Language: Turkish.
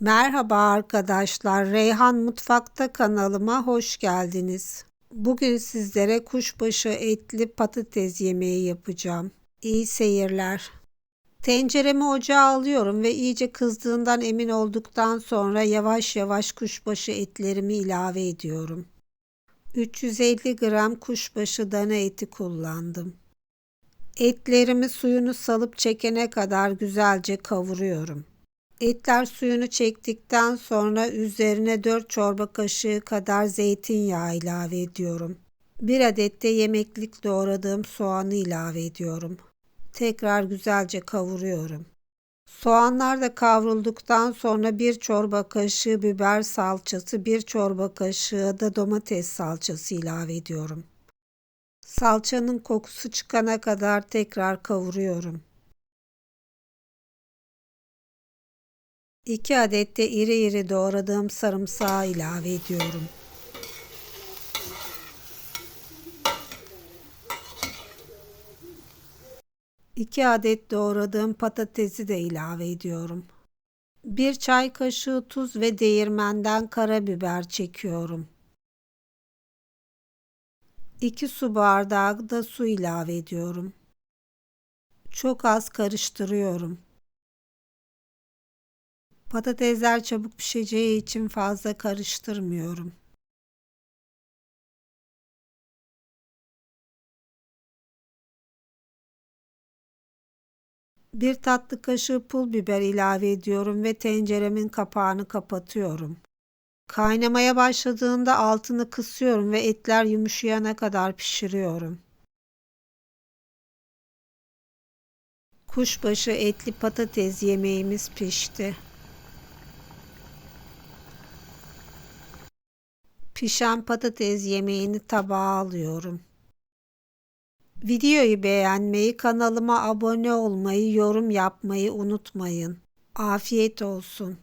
Merhaba arkadaşlar, Reyhan Mutfakta kanalıma hoş geldiniz. Bugün sizlere kuşbaşı etli patates yemeği yapacağım. İyi seyirler. Tenceremi ocağa alıyorum ve iyice kızdığından emin olduktan sonra yavaş yavaş kuşbaşı etlerimi ilave ediyorum. 350 gram kuşbaşı dana eti kullandım. Etlerimi suyunu salıp çekene kadar güzelce kavuruyorum. Etler suyunu çektikten sonra üzerine 4 çorba kaşığı kadar zeytinyağı ilave ediyorum. Bir adet de yemeklik doğradığım soğanı ilave ediyorum. Tekrar güzelce kavuruyorum. Soğanlar da kavrulduktan sonra bir çorba kaşığı biber salçası, bir çorba kaşığı da domates salçası ilave ediyorum. Salçanın kokusu çıkana kadar tekrar kavuruyorum. 2 adet de iri iri doğradığım sarımsağı ilave ediyorum. İki adet doğradığım patatesi de ilave ediyorum. Bir çay kaşığı tuz ve değirmenden karabiber çekiyorum. 2 su bardağı da su ilave ediyorum. Çok az karıştırıyorum. Patatesler çabuk pişeceği için fazla karıştırmıyorum. Bir tatlı kaşığı pul biber ilave ediyorum ve tenceremin kapağını kapatıyorum. Kaynamaya başladığında altını kısıyorum ve etler yumuşayana kadar pişiriyorum. Kuşbaşı etli patates yemeğimiz pişti. Pişen patates yemeğini tabağa alıyorum. Videoyu beğenmeyi, kanalıma abone olmayı, yorum yapmayı unutmayın. Afiyet olsun.